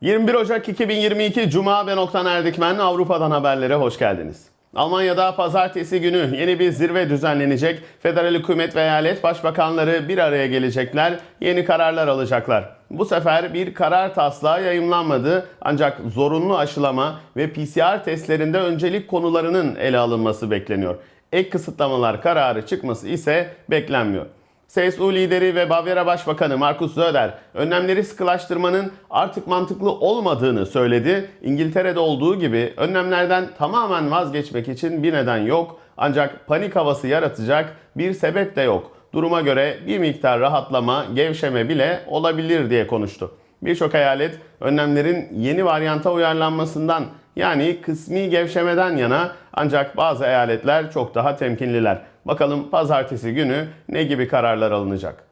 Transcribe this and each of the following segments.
21 Ocak 2022 Cuma ben Oktan Erdikmen Avrupa'dan haberlere hoş geldiniz. Almanya'da pazartesi günü yeni bir zirve düzenlenecek. Federal hükümet ve eyalet başbakanları bir araya gelecekler, yeni kararlar alacaklar. Bu sefer bir karar taslağı yayımlanmadı ancak zorunlu aşılama ve PCR testlerinde öncelik konularının ele alınması bekleniyor. Ek kısıtlamalar kararı çıkması ise beklenmiyor. CSU lideri ve Bavyera Başbakanı Markus Söder önlemleri sıkılaştırmanın artık mantıklı olmadığını söyledi. İngiltere'de olduğu gibi önlemlerden tamamen vazgeçmek için bir neden yok ancak panik havası yaratacak bir sebep de yok. Duruma göre bir miktar rahatlama, gevşeme bile olabilir diye konuştu. Birçok eyalet önlemlerin yeni varyanta uyarlanmasından yani kısmi gevşemeden yana ancak bazı eyaletler çok daha temkinliler. Bakalım pazartesi günü ne gibi kararlar alınacak?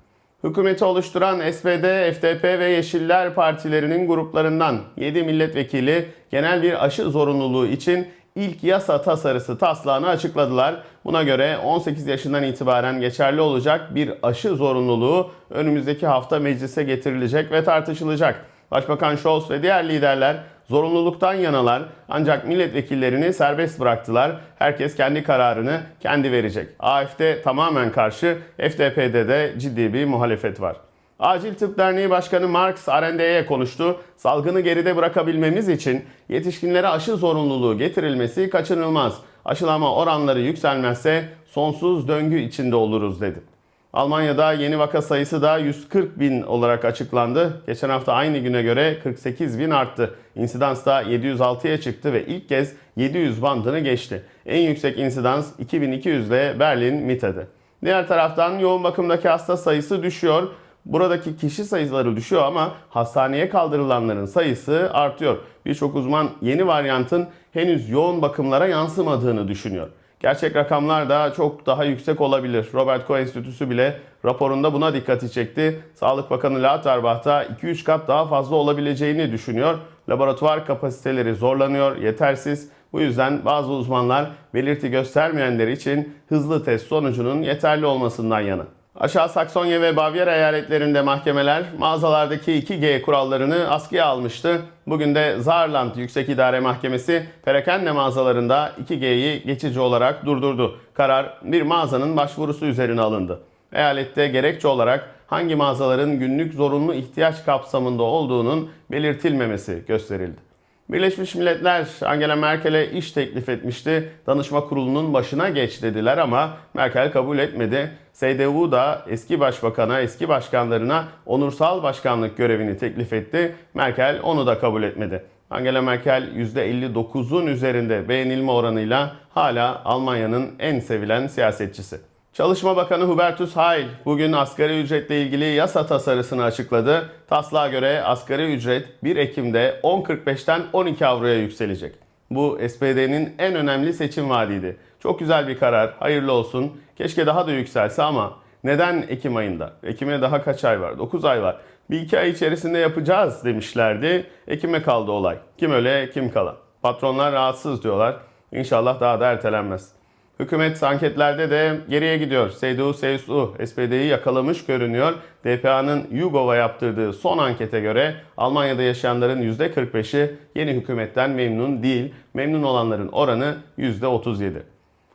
Hükümeti oluşturan SPD, FDP ve Yeşiller partilerinin gruplarından 7 milletvekili genel bir aşı zorunluluğu için ilk yasa tasarısı taslağını açıkladılar. Buna göre 18 yaşından itibaren geçerli olacak bir aşı zorunluluğu önümüzdeki hafta meclise getirilecek ve tartışılacak. Başbakan Scholz ve diğer liderler zorunluluktan yanalar ancak milletvekillerini serbest bıraktılar. Herkes kendi kararını kendi verecek. AFD tamamen karşı, FDP'de de ciddi bir muhalefet var. Acil Tıp Derneği Başkanı Marx R&D'ye konuştu. Salgını geride bırakabilmemiz için yetişkinlere aşı zorunluluğu getirilmesi kaçınılmaz. Aşılama oranları yükselmezse sonsuz döngü içinde oluruz dedi. Almanya'da yeni vaka sayısı da 140 bin olarak açıklandı. Geçen hafta aynı güne göre 48 bin arttı. İnsidans da 706'ya çıktı ve ilk kez 700 bandını geçti. En yüksek insidans 2200 ile Berlin Mitte'de. Diğer taraftan yoğun bakımdaki hasta sayısı düşüyor. Buradaki kişi sayıları düşüyor ama hastaneye kaldırılanların sayısı artıyor. Birçok uzman yeni varyantın henüz yoğun bakımlara yansımadığını düşünüyor. Gerçek rakamlar da çok daha yüksek olabilir. Robert Koch Enstitüsü bile raporunda buna dikkati çekti. Sağlık Bakanı Lauterbach'ta 2-3 kat daha fazla olabileceğini düşünüyor. Laboratuvar kapasiteleri zorlanıyor, yetersiz. Bu yüzden bazı uzmanlar belirti göstermeyenler için hızlı test sonucunun yeterli olmasından yana. Aşağı Saksonya ve Bavyera eyaletlerinde mahkemeler mağazalardaki 2G kurallarını askıya almıştı. Bugün de Saarland Yüksek İdare Mahkemesi perakende mağazalarında 2G'yi geçici olarak durdurdu. Karar bir mağazanın başvurusu üzerine alındı. Eyalette gerekçe olarak hangi mağazaların günlük zorunlu ihtiyaç kapsamında olduğunun belirtilmemesi gösterildi. Birleşmiş Milletler Angela Merkel'e iş teklif etmişti. Danışma kurulunun başına geç dediler ama Merkel kabul etmedi. CDU da eski başbakana, eski başkanlarına onursal başkanlık görevini teklif etti. Merkel onu da kabul etmedi. Angela Merkel %59'un üzerinde beğenilme oranıyla hala Almanya'nın en sevilen siyasetçisi. Çalışma Bakanı Hubertus Heil bugün asgari ücretle ilgili yasa tasarısını açıkladı. Taslağa göre asgari ücret 1 Ekim'de 10.45'ten 12 avroya yükselecek. Bu SPD'nin en önemli seçim vaadiydi. Çok güzel bir karar, hayırlı olsun. Keşke daha da yükselse ama neden Ekim ayında? Ekim'e daha kaç ay var? 9 ay var. Bir iki ay içerisinde yapacağız demişlerdi. Ekim'e kaldı olay. Kim öle kim kala. Patronlar rahatsız diyorlar. İnşallah daha da ertelenmez. Hükümet anketlerde de geriye gidiyor. CDU, CSU, SPD'yi yakalamış görünüyor. DPA'nın YouGov'a yaptırdığı son ankete göre Almanya'da yaşayanların %45'i yeni hükümetten memnun değil. Memnun olanların oranı %37.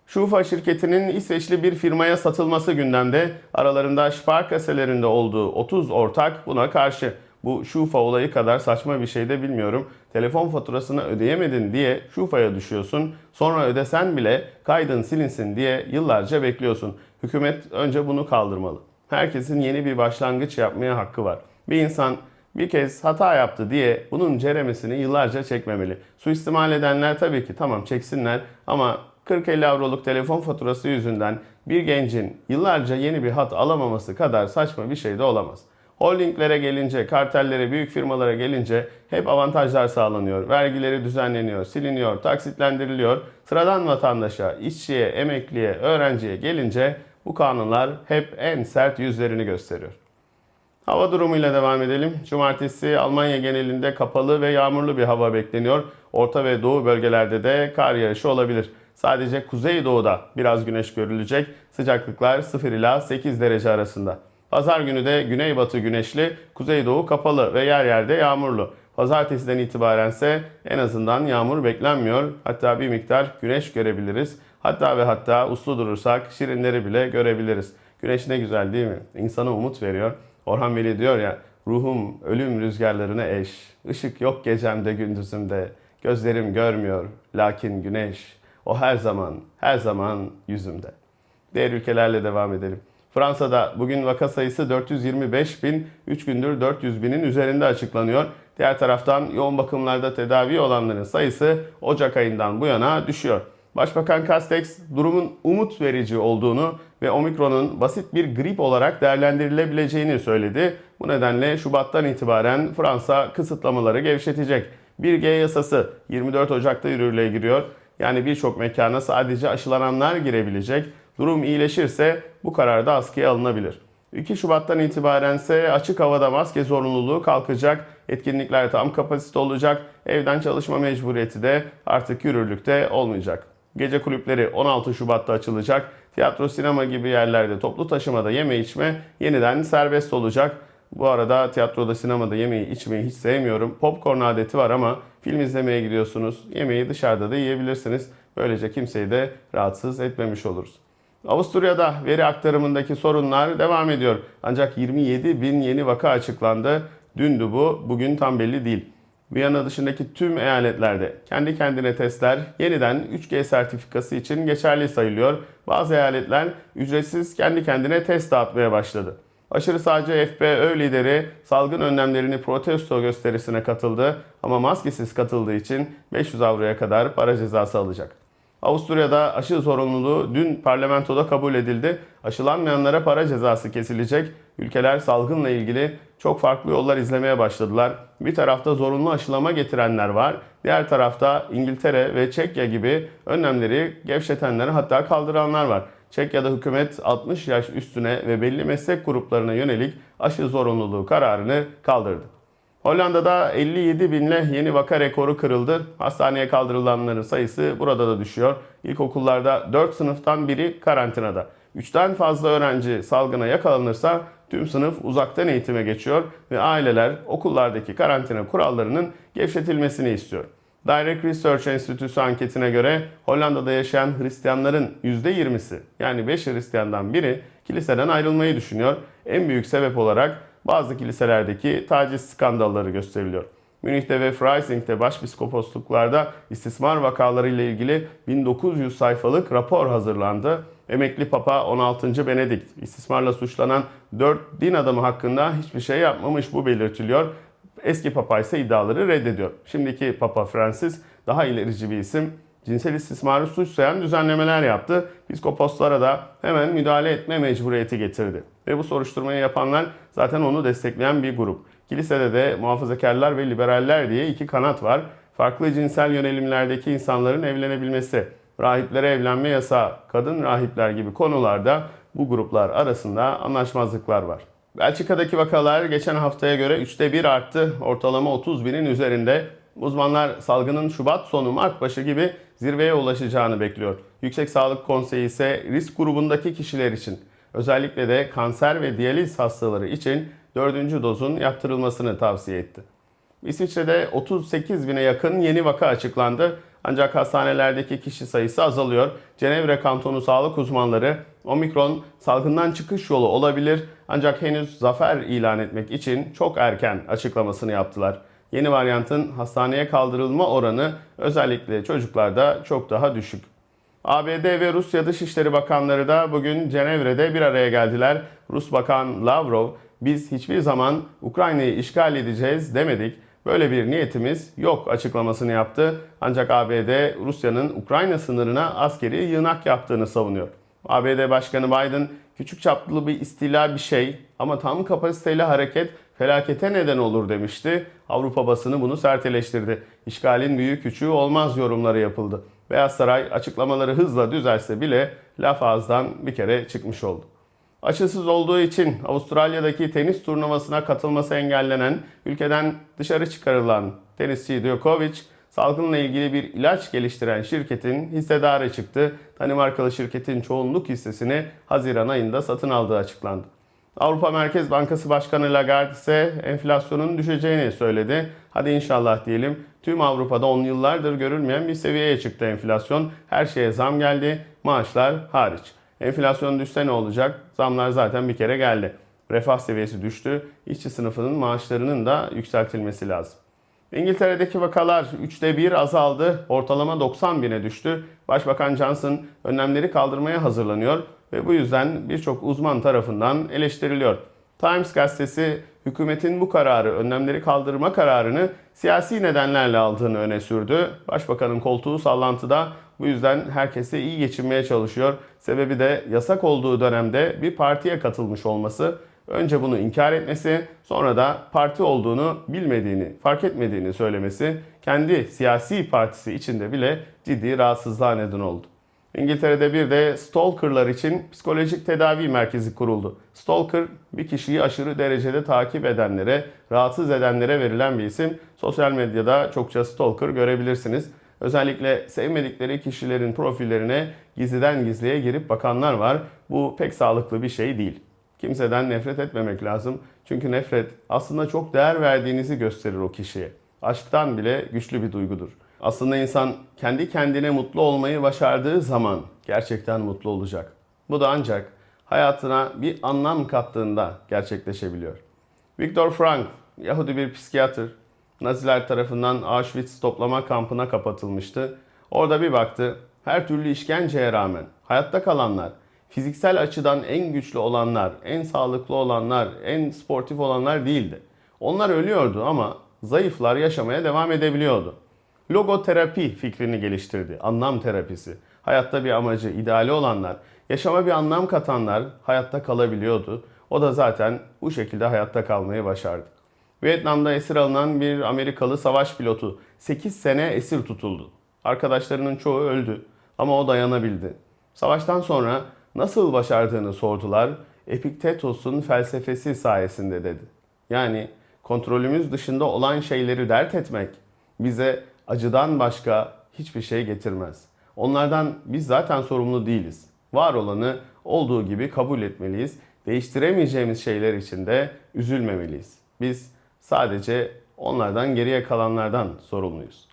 Schufa şirketinin İsveçli bir firmaya satılması gündemde. Aralarında Sparkasse'lerinde olduğu 30 ortak buna karşı. Bu Schufa olayı kadar saçma bir şey de bilmiyorum. Telefon faturasını ödeyemedin diye Schufa'ya düşüyorsun. Sonra ödesen bile kaydın silinsin diye yıllarca bekliyorsun. Hükümet önce bunu kaldırmalı. Herkesin yeni bir başlangıç yapmaya hakkı var. Bir insan bir kez hata yaptı diye bunun ceremesini yıllarca çekmemeli. Suistimal edenler tabii ki tamam çeksinler ama 40-50 avroluk telefon faturası yüzünden bir gencin yıllarca yeni bir hat alamaması kadar saçma bir şey de olamaz. Holdinglere gelince, kartellere, büyük firmalara gelince hep avantajlar sağlanıyor. Vergileri düzenleniyor, siliniyor, taksitlendiriliyor. Sıradan vatandaşa, işçiye, emekliye, öğrenciye gelince bu kanunlar hep en sert yüzlerini gösteriyor. Hava durumuyla devam edelim. Cumartesi Almanya genelinde kapalı ve yağmurlu bir hava bekleniyor. Orta ve doğu bölgelerde de kar yağışı olabilir. Sadece kuzeydoğuda biraz güneş görülecek. Sıcaklıklar 0 ila 8 derece arasında. Pazar günü de güneybatı güneşli, kuzeydoğu kapalı ve yer yerde yağmurlu. Pazartesiden itibarense en azından yağmur beklenmiyor. Hatta bir miktar güneş görebiliriz. Hatta ve hatta uslu durursak şirinleri bile görebiliriz. Güneş ne güzel değil mi? İnsana umut veriyor. Orhan Veli diyor ya, ruhum ölüm rüzgarlarına eş. Işık yok gecemde gündüzümde. Gözlerim görmüyor lakin güneş. O her zaman, her zaman yüzümde. Diğer ülkelerle devam edelim. Fransa'da bugün vaka sayısı 425 bin, 3 gündür 400 binin üzerinde açıklanıyor. Diğer taraftan yoğun bakımlarda tedavi olanların sayısı Ocak ayından bu yana düşüyor. Başbakan Castex durumun umut verici olduğunu ve omikronun basit bir grip olarak değerlendirilebileceğini söyledi. Bu nedenle Şubat'tan itibaren Fransa kısıtlamaları gevşetecek. 1G yasası 24 Ocak'ta yürürlüğe giriyor. Yani birçok mekana sadece aşılananlar girebilecek. Durum iyileşirse bu karar da askıya alınabilir. 2 Şubat'tan itibaren ise açık havada maske zorunluluğu kalkacak. Etkinlikler tam kapasite olacak. Evden çalışma mecburiyeti de artık yürürlükte olmayacak. Gece kulüpleri 16 Şubat'ta açılacak. Tiyatro, sinema gibi yerlerde toplu taşımada yeme içme yeniden serbest olacak. Bu arada tiyatroda, sinemada yemeği içmeyi hiç sevmiyorum. Popcorn adeti var ama film izlemeye gidiyorsunuz. Yemeği dışarıda da yiyebilirsiniz. Böylece kimseyi de rahatsız etmemiş oluruz. Avusturya'da veri aktarımındaki sorunlar devam ediyor. Ancak 27 bin yeni vaka açıklandı. Dündü bu, bugün tam belli değil. Viyana dışındaki tüm eyaletlerde kendi kendine testler yeniden 3G sertifikası için geçerli sayılıyor. Bazı eyaletler ücretsiz kendi kendine test dağıtmaya başladı. Aşırı sağcı FPÖ lideri salgın önlemlerini protesto gösterisine katıldı ama maskesiz katıldığı için 500 avroya kadar para cezası alacak. Avusturya'da aşı zorunluluğu dün parlamentoda kabul edildi. Aşılanmayanlara para cezası kesilecek. Ülkeler salgınla ilgili çok farklı yollar izlemeye başladılar. Bir tarafta zorunlu aşılama getirenler var. Diğer tarafta İngiltere ve Çekya gibi önlemleri gevşetenler hatta kaldıranlar var. Çekya'da hükümet 60 yaş üstüne ve belli meslek gruplarına yönelik aşı zorunluluğu kararını kaldırdı. Hollanda'da 57 binle yeni vaka rekoru kırıldı. Hastaneye kaldırılanların sayısı burada da düşüyor. İlkokullarda 4 sınıftan biri karantinada. 3'ten fazla öğrenci salgına yakalanırsa tüm sınıf uzaktan eğitime geçiyor ve aileler okullardaki karantina kurallarının gevşetilmesini istiyor. Direct Research Enstitüsü anketine göre Hollanda'da yaşayan Hristiyanların %20'si yani 5 Hristiyandan biri kiliseden ayrılmayı düşünüyor. En büyük sebep olarak bazı kiliselerdeki taciz skandalları gösteriliyor. Münih'te ve Freising'de başpiskoposluklarda istismar vakaları ile ilgili 1900 sayfalık rapor hazırlandı. Emekli Papa 16. Benedikt istismarla suçlanan 4 din adamı hakkında hiçbir şey yapmamış bu belirtiliyor. Eski Papa ise iddiaları reddediyor. Şimdiki Papa Francis daha ilerici bir isim. Cinsel istismarı suç sayan düzenlemeler yaptı. Piskoposlara da hemen müdahale etme mecburiyeti getirdi. Ve bu soruşturmayı yapanlar zaten onu destekleyen bir grup. Kilisede de muhafazakarlar ve liberaller diye iki kanat var. Farklı cinsel yönelimlerdeki insanların evlenebilmesi, rahiplere evlenme yasağı, kadın rahipler gibi konularda bu gruplar arasında anlaşmazlıklar var. Belçika'daki vakalar geçen haftaya göre 3'te 1 arttı. Ortalama 30 binin üzerinde. Uzmanlar salgının Şubat sonu Mart başı gibi zirveye ulaşacağını bekliyor. Yüksek Sağlık Konseyi ise risk grubundaki kişiler için özellikle de kanser ve diyaliz hastaları için dördüncü dozun yaptırılmasını tavsiye etti. İsviçre'de 38 bine yakın yeni vaka açıklandı. Ancak hastanelerdeki kişi sayısı azalıyor. Cenevre kantonu sağlık uzmanları omikron salgından çıkış yolu olabilir ancak henüz zafer ilan etmek için çok erken açıklamasını yaptılar. Yeni varyantın hastaneye kaldırılma oranı özellikle çocuklarda çok daha düşük. ABD ve Rusya Dışişleri Bakanları da bugün Cenevre'de bir araya geldiler. Rus Bakan Lavrov, biz hiçbir zaman Ukrayna'yı işgal edeceğiz demedik. Böyle bir niyetimiz yok açıklamasını yaptı. Ancak ABD Rusya'nın Ukrayna sınırına askeri yığınak yaptığını savunuyor. ABD Başkanı Biden küçük çaplı bir istila bir şey ama tam kapasiteyle hareket felakete neden olur demişti. Avrupa basını bunu sert eleştirdi. İşgalin büyük küçüğü olmaz yorumları yapıldı. Beyaz Saray açıklamaları hızla düzelse bile laf ağızdan bir kere çıkmış oldu. Aşısız olduğu için Avustralya'daki tenis turnuvasına katılması engellenen, ülkeden dışarı çıkarılan tenisçi Djokovic, salgınla ilgili bir ilaç geliştiren şirketin hissedarı çıktı. Danimarkalı şirketin çoğunluk hissesini Haziran ayında satın aldığı açıklandı. Avrupa Merkez Bankası Başkanı Lagarde ise enflasyonun düşeceğini söyledi. Hadi inşallah diyelim. Tüm Avrupa'da 10 yıllardır görülmeyen bir seviyeye çıktı enflasyon. Her şeye zam geldi, maaşlar hariç. Enflasyon düşse ne olacak? Zamlar zaten bir kere geldi. Refah seviyesi düştü. İşçi sınıfının maaşlarının da yükseltilmesi lazım. İngiltere'deki vakalar 3'te 1 azaldı. Ortalama 90 bine düştü. Başbakan Johnson önlemleri kaldırmaya hazırlanıyor ve bu yüzden birçok uzman tarafından eleştiriliyor. Times gazetesi hükümetin bu kararı, önlemleri kaldırma kararını siyasi nedenlerle aldığını öne sürdü. Başbakanın koltuğu sallantıda bu yüzden herkese iyi geçinmeye çalışıyor. Sebebi de yasak olduğu dönemde bir partiye katılmış olması. Önce bunu inkar etmesi, sonra da parti olduğunu bilmediğini, fark etmediğini söylemesi kendi siyasi partisi içinde bile ciddi rahatsızlığa neden oldu. İngiltere'de bir de stalkerlar için psikolojik tedavi merkezi kuruldu. Stalker bir kişiyi aşırı derecede takip edenlere, rahatsız edenlere verilen bir isim. Sosyal medyada çokça stalker görebilirsiniz. Özellikle sevmedikleri kişilerin profillerine gizliden gizliye girip bakanlar var. Bu pek sağlıklı bir şey değil. Kimseden nefret etmemek lazım. Çünkü nefret aslında çok değer verdiğinizi gösterir o kişiye. Aşktan bile güçlü bir duygudur. Aslında insan kendi kendine mutlu olmayı başardığı zaman gerçekten mutlu olacak. Bu da ancak hayatına bir anlam kattığında gerçekleşebiliyor. Viktor Frankl, Yahudi bir psikiyatr, Naziler tarafından Auschwitz toplama kampına kapatılmıştı. Orada bir baktı, her türlü işkenceye rağmen hayatta kalanlar, fiziksel açıdan en güçlü olanlar, en sağlıklı olanlar, en sportif olanlar değildi. Onlar ölüyordu ama zayıflar yaşamaya devam edebiliyordu. Logoterapi fikrini geliştirdi. Anlam terapisi. Hayatta bir amacı, ideali olanlar, yaşama bir anlam katanlar hayatta kalabiliyordu. O da zaten bu şekilde hayatta kalmayı başardı. Vietnam'da esir alınan bir Amerikalı savaş pilotu 8 sene esir tutuldu. Arkadaşlarının çoğu öldü ama o dayanabildi. Savaştan sonra nasıl başardığını sordular. Epiktetos'un felsefesi sayesinde dedi. Yani kontrolümüz dışında olan şeyleri dert etmek bize acıdan başka hiçbir şey getirmez. Onlardan biz zaten sorumlu değiliz. Var olanı olduğu gibi kabul etmeliyiz. Değiştiremeyeceğimiz şeyler için de üzülmemeliyiz. Biz sadece onlardan geriye kalanlardan sorumluyuz.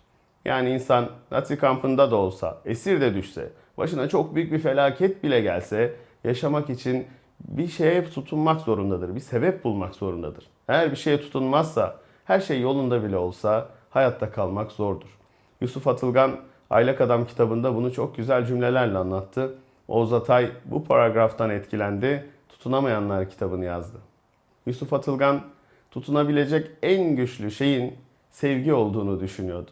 Yani insan Nazi kampında da olsa, esir de düşse, başına çok büyük bir felaket bile gelse yaşamak için bir şeye tutunmak zorundadır. Bir sebep bulmak zorundadır. Eğer bir şeye tutunmazsa, her şey yolunda bile olsa hayatta kalmak zordur. Yusuf Atılgan Aylak Adam kitabında bunu çok güzel cümlelerle anlattı. Oğuz Atay bu paragraftan etkilendi. Tutunamayanlar kitabını yazdı. Yusuf Atılgan tutunabilecek en güçlü şeyin sevgi olduğunu düşünüyordu.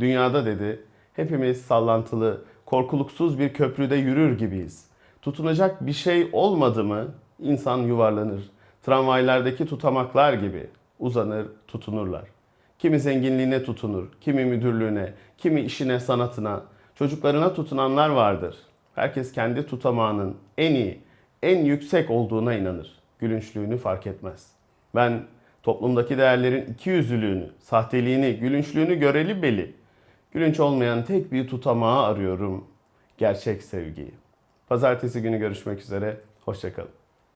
Dünyada dedi, hepimiz sallantılı, korkuluksuz bir köprüde yürür gibiyiz. Tutunacak bir şey olmadı mı insan yuvarlanır. Tramvaylardaki tutamaklar gibi uzanır, tutunurlar. Kimi zenginliğine tutunur, kimi müdürlüğüne, kimi işine, sanatına, çocuklarına tutunanlar vardır. Herkes kendi tutamağının en iyi, en yüksek olduğuna inanır. Gülünçlüğünü fark etmez. Ben toplumdaki değerlerin iki yüzlülüğünü, sahteliğini, gülünçlüğünü göreli beli. Gülünç olmayan tek bir tutamağı arıyorum. Gerçek sevgiyi. Pazartesi günü görüşmek üzere. Hoşçakalın.